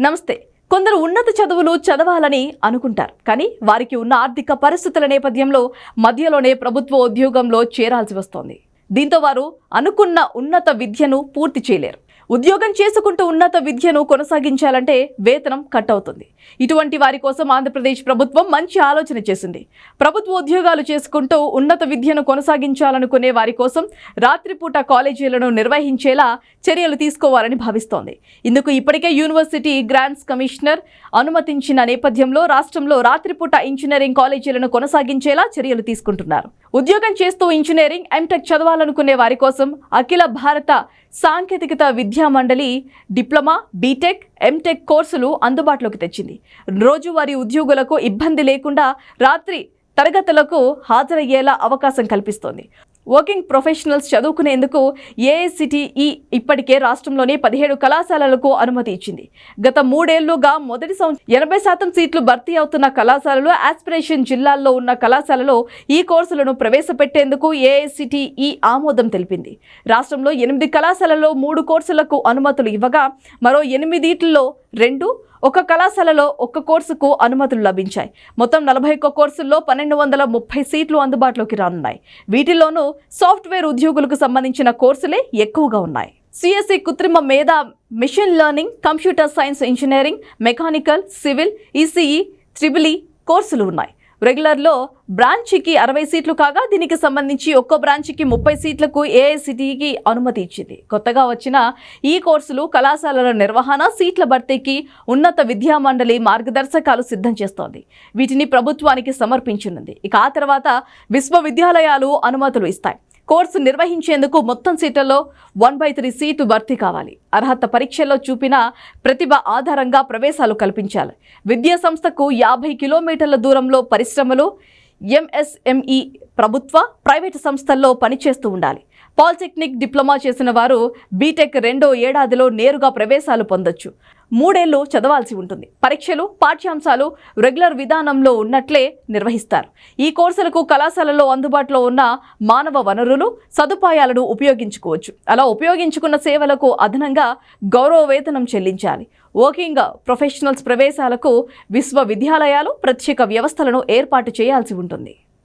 నమస్తే. కొందరు ఉన్నత చదువులు చదవాలని అనుకుంటారు. కానీ వారికి ఉన్న ఆర్థిక పరిస్థితుల నేపథ్యంలో మధ్యలోనే ప్రభుత్వ ఉద్యోగంలో చేరాల్సి వస్తోంది. దీంతో వారు అనుకున్న ఉన్నత విద్యను పూర్తి చేయలేరు. ఉద్యోగం చేసుకుంటూ ఉన్నత విద్యను కొనసాగించాలంటే వేతనం కట్ అవుతుంది ఇటువంటి వారి కోసం ఆంధ్రప్రదేశ్ ప్రభుత్వం మంచి ఆలోచన చేసింది. ప్రభుత్వ ఉద్యోగాలు చేసుకుంటూ ఉన్నత విద్యను కొనసాగించాలనుకునే వారి కోసం రాత్రిపూట కాలేజీలను నిర్వహించేలా చర్యలు తీసుకోవాలని భావిస్తోంది. ఇందుకు ఇప్పటికే యూనివర్సిటీ గ్రాంట్స్ కమిషనర్ అనుమతించిన నేపథ్యంలో రాష్ట్రంలో రాత్రిపూట ఇంజనీరింగ్ కాలేజీలను కొనసాగించేలా చర్యలు తీసుకుంటున్నారు. ఉద్యోగం చేస్తూ ఇంజనీరింగ్ ఎంటెక్ చదవాలనుకునే వారి కోసం అఖిల భారత సాంకేతికత విద్య మండలి డిప్లొమా బీటెక్ ఎంటెక్ కోర్సులు అందుబాటులోకి తెచ్చింది. రోజువారీ ఉద్యోగులకు ఇబ్బంది లేకుండా రాత్రి తరగతులకు హాజరయ్యేలా అవకాశం కల్పిస్తోంది. వర్కింగ్ ప్రొఫెషనల్స్ చదువుకునేందుకు ఏఐసిటిఈ ఇప్పటికే రాష్ట్రంలోని పదిహేడు కళాశాలలకు అనుమతి ఇచ్చింది. గత మూడేళ్ళుగా మొదటి సంవత్సరం ఎనభై శాతం సీట్లు భర్తీ అవుతున్న కళాశాలలు ఆస్పిరేషన్ జిల్లాల్లో ఉన్న కళాశాలలో ఈ కోర్సులను ప్రవేశపెట్టేందుకు ఏఐసిటిఈ ఆమోదం తెలిపింది. రాష్ట్రంలో ఎనిమిది కళాశాలలో మూడు కోర్సులకు అనుమతులు ఇవ్వగా మరో ఎనిమిదిట్లో రెండు ఒక కళాశాలలో ఒక్క కోర్సుకు అనుమతులు లభించాయి. మొత్తం నలభై ఒక్క కోర్సుల్లో పన్నెండు వందల ముప్పై సీట్లు అందుబాటులోకి రానున్నాయి. వీటిల్లోనూ సాఫ్ట్వేర్ ఉద్యోగులకు సంబంధించిన కోర్సులే ఎక్కువగా ఉన్నాయి. సిఎస్సి కృత్రిమ మేధ machine learning computer science engineering mechanical civil ECE triple కోర్సులు ఉన్నాయి. రెగ్యులర్లో బ్రాంచ్కి అరవై సీట్లు కాగా దీనికి సంబంధించి ఒక్కో బ్రాంచ్కి ముప్పై సీట్లకు ఏఐసిటీకి అనుమతి ఇచ్చింది. కొత్తగా వచ్చిన ఈ కోర్సులు కళాశాలల నిర్వహణ సీట్ల భర్తీకి ఉన్నత విద్యా మండలి మార్గదర్శకాలు సిద్ధం చేస్తోంది. వీటిని ప్రభుత్వానికి సమర్పించనుంది. ఇక ఆ తర్వాత విశ్వవిద్యాలయాలు అనుమతులు ఇస్తాయి. కోర్సు నిర్వహించేందుకు మొత్తం సీట్లలో వన్ బై త్రీ సీటు భర్తీ కావాలి. అర్హత పరీక్షల్లో చూపిన ప్రతిభ ఆధారంగా ప్రవేశాలు కల్పించాలి. విద్యా సంస్థకు యాభై కిలోమీటర్ల దూరంలో పరిశ్రమలు ఎంఎస్ఎంఈ ప్రభుత్వ ప్రైవేటు సంస్థల్లో పనిచేస్తూ ఉండాలి. పాలిటెక్నిక్ డిప్లొమా చేసిన వారు బీటెక్ రెండో ఏడాదిలో నేరుగా ప్రవేశాలు పొందొచ్చు. మూడేళ్ళు చదవాల్సి ఉంటుంది. పరీక్షలు పాఠ్యాంశాలు రెగ్యులర్ విధానంలో ఉన్నట్లే నిర్వహిస్తారు. ఈ కోర్సులకు కళాశాలలో అందుబాటులో ఉన్న మానవ వనరులు సదుపాయాలను ఉపయోగించుకోవచ్చు. అలా ఉపయోగించుకున్న సేవలకు అదనంగా గౌరవ వేతనం చెల్లించాలి. వర్కింగ్ ప్రొఫెషనల్స్ ప్రవేశాలకు విశ్వవిద్యాలయాలు ప్రత్యేక వ్యవస్థలను ఏర్పాటు చేయాల్సి ఉంటుంది.